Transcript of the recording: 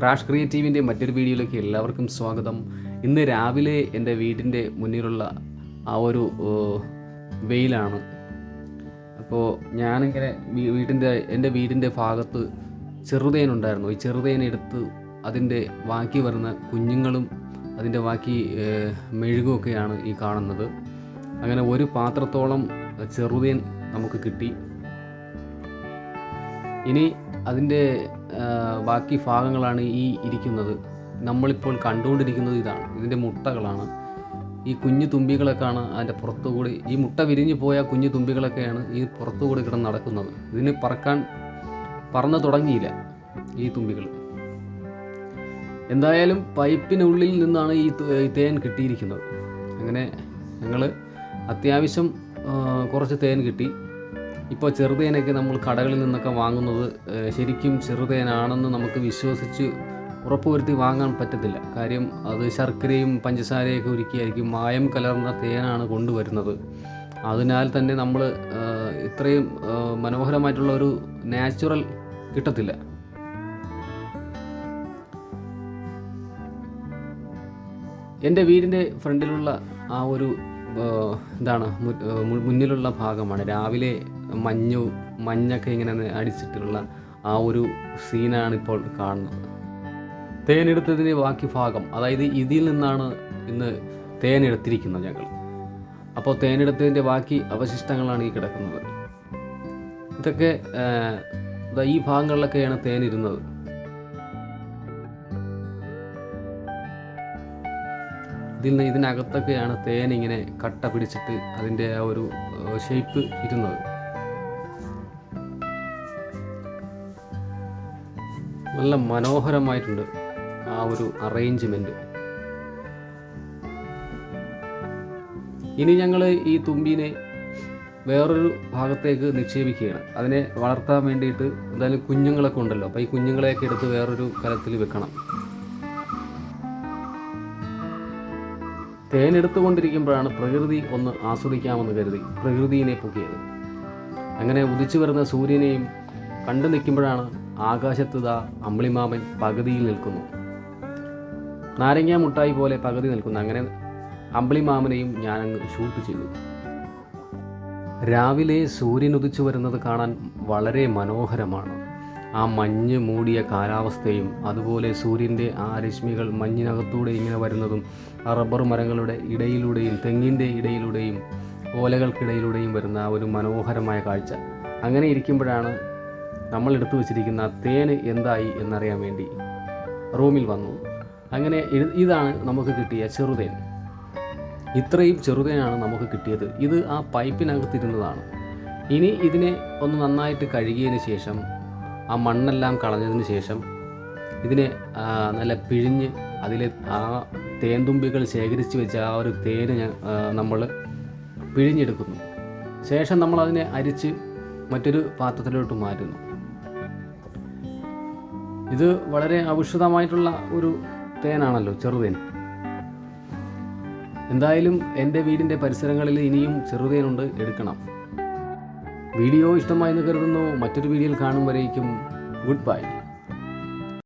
Crash ക്രിയേറ്റീവിന്റെ മറ്റൊരു വീഡിയോയിലേക്ക് എല്ലാവർക്കും സ്വാഗതം. ഇന്ന് രാവിലെ എന്റെ വീടിന്റെ മുന്നിലുള്ള ആ ഒരു വെയിലാണ്. അപ്പോൾ ഞാനിങ്ങനെ വീടിന്റെ എന്റെ വീടിന്റെ ഭാഗത്ത് ചെറുതേനുണ്ടായിരുന്നു ഈ ചെറുതേനെടുത്ത് അതിന്റെ ബാക്കി വരുന്ന കുഞ്ഞുങ്ങളും അതിന്റെ ബാക്കി മെഴുകുമൊക്കെയാണ് ഈ കാണുന്നത്. അങ്ങനെ ഒരു പാത്രത്തോളം ചെറുതേൻ നമുക്ക് കിട്ടി. ഇനി അതിന്റെ ബാക്കി ഭാഗങ്ങളാണ് ഈ ഇരിക്കുന്നത്. നമ്മളിപ്പോൾ കണ്ടുകൊണ്ടിരിക്കുന്നത് ഇതാണ്. ഇതിന്റെ മുട്ടകളാണ്. ഈ കുഞ്ഞു തുമ്പികളൊക്കെയാണ് അതിന്റെ പുറത്തുകൂടി ഈ മുട്ട വിരിഞ്ഞു പോയ കുഞ്ഞു തുമ്പികളൊക്കെയാണ് ഈ പുറത്തുകൂടി കിടന്ന് നടക്കുന്നത്. ഇതിന് പറക്കാൻ പറന്ന് തുടങ്ങിയില്ല ഈ തുമ്പികൾ. എന്തായാലും പൈപ്പിനുള്ളിൽ നിന്നാണ് ഈ തേൻ കിട്ടിയിരിക്കുന്നത്. അങ്ങനെ ഞങ്ങൾ അത്യാവശ്യം കുറച്ച് തേൻ കിട്ടി. ഇപ്പോൾ ചെറുതേനൊക്കെ നമ്മൾ കടകളിൽ നിന്നൊക്കെ വാങ്ങുന്നത് ശരിക്കും ചെറുതേനാണെന്ന് നമുക്ക് വിശ്വസിച്ച് ഉറപ്പുവരുത്തി വാങ്ങാൻ പറ്റത്തില്ല. കാര്യം അത് ശർക്കരയും പഞ്ചസാരയൊക്കെ ഒരുക്കിയായിരിക്കും മായം കലർന്ന തേനാണ് കൊണ്ടുവരുന്നത്. അതിനാൽ തന്നെ നമ്മൾ ഇത്രയും മനോഹരമായിട്ടുള്ള ഒരു നാച്ചുറൽ കിട്ടത്തില്ല. എന്റെ വീടിന്റെ ഫ്രണ്ടിലുള്ള ആ ഒരു എന്താണ് മുന്നിലുള്ള ഭാഗമാണ്. രാവിലെ മഞ്ഞു മഞ്ഞൊക്കെ ഇങ്ങനെ അടിച്ചിട്ടുള്ള ആ ഒരു സീനാണ് ഇപ്പോൾ കാണുന്നത്. തേനെടുത്തതിന്റെ ബാക്കി ഭാഗം അതായത് ഇതിൽ നിന്നാണ് ഇന്ന് തേനെടുത്തിരിക്കുന്നത് ഞങ്ങൾ. അപ്പോൾ തേനെടുത്തതിന്റെ ബാക്കി അവശിഷ്ടങ്ങളാണ് ഈ കിടക്കുന്നത്. ഇതൊക്കെ ഈ ഭാഗങ്ങളിലൊക്കെയാണ് തേനിരുന്നത്. ഇതിൽ നിന്ന് ഇതിനകത്തൊക്കെയാണ് തേൻ ഇങ്ങനെ കട്ട പിടിച്ചിട്ട് അതിന്റെ ആ ഒരു ഷേപ്പ് ഇരുന്നത്. നല്ല മനോഹരമായിട്ടുണ്ട് ആ ഒരു അറേഞ്ച്മെന്റ് ഇനി ഞങ്ങൾ ഈ തുമ്പീനെ വേറൊരു ഭാഗത്തേക്ക് നിക്ഷേപിക്കുകയാണ്. അതിനെ വളർത്താൻ വേണ്ടിയിട്ട് എന്തായാലും കുഞ്ഞുങ്ങളൊക്കെ ഉണ്ടല്ലോ. അപ്പോൾ ഈ കുഞ്ഞുങ്ങളെയൊക്കെ എടുത്ത് വേറൊരു കലത്തിൽ വെക്കണം. തേനെടുത്തുകൊണ്ടിരിക്കുമ്പോഴാണ് പ്രകൃതി ഒന്ന് ആസ്വദിക്കാമെന്ന് കരുതി പ്രകൃതിയെ പൊക്കിയത്. അങ്ങനെ ഉദിച്ചു വരുന്ന സൂര്യനെയും കണ്ടു നിൽക്കുമ്പോഴാണ് ആകാശത്ത് ദാ അമ്പിളിമാമൻ പകുതിയിൽ നിൽക്കുന്നു. നാരങ്ങ മുട്ടായി പോലെ പകുതി നിൽക്കുന്നു. അങ്ങനെ അമ്പിളിമാമനെയും അങ്ങ് ഷൂട്ട് ചെയ്തു. രാവിലെ സൂര്യൻ ഉദിച്ചു വരുന്നത് കാണാൻ വളരെ മനോഹരമാണ്. ആ മഞ്ഞ് മൂടിയ കാലാവസ്ഥയും അതുപോലെ സൂര്യന്റെ ആ രശ്മികൾ മഞ്ഞിനകത്തൂടെ ഇങ്ങനെ വരുന്നതും ആ റബ്ബർ മരങ്ങളുടെ ഇടയിലൂടെയും തെങ്ങിന്റെ ഇടയിലൂടെയും ഓലകൾക്കിടയിലൂടെയും വരുന്ന ആ ഒരു മനോഹരമായ കാഴ്ച. അങ്ങനെ ഇരിക്കുമ്പോഴാണ് നമ്മൾ എടുത്തു വച്ചിരിക്കുന്ന തേന് എന്തായി എന്നറിയാൻ വേണ്ടി റൂമിൽ വന്നു. അങ്ങനെ ഇതാണ് നമുക്ക് കിട്ടിയ ചെറുതേൻ. ഇത്രയും ചെറുതേനാണ് നമുക്ക് കിട്ടിയത്. ഇത് ആ പൈപ്പിനകത്തിരുന്നതാണ്. ഇനി ഇതിനെ ഒന്ന് നന്നായിട്ട് കഴുകിയതിന് ശേഷം ആ മണ്ണെല്ലാം കളഞ്ഞതിന് ശേഷം ഇതിനെ നല്ല പിഴിഞ്ഞ് അതിലെ ആ തേൻതുമ്പികൾ ശേഖരിച്ച് വെച്ച ആ ഒരു തേന് നമ്മൾ പിഴിഞ്ഞെടുക്കുന്നു. ശേഷം നമ്മൾ അതിനെ അരിച്ച് മറ്റൊരു പാത്രത്തിലോട്ട് മാറ്റുന്നു. ഇത് വളരെ ഔഷധമായിട്ടുള്ള ഒരു തേനാണല്ലോ ചെറുതേൻ. എന്തായാലും എന്റെ വീടിന്റെ പരിസരങ്ങളിൽ ഇനിയും ചെറുതേനുണ്ട് എടുക്കണം. വീഡിയോ ഇഷ്ടമായി എന്ന് കരുതുന്നു. മറ്റൊരു വീഡിയോയിൽ കാണും ഗുഡ് ബൈ.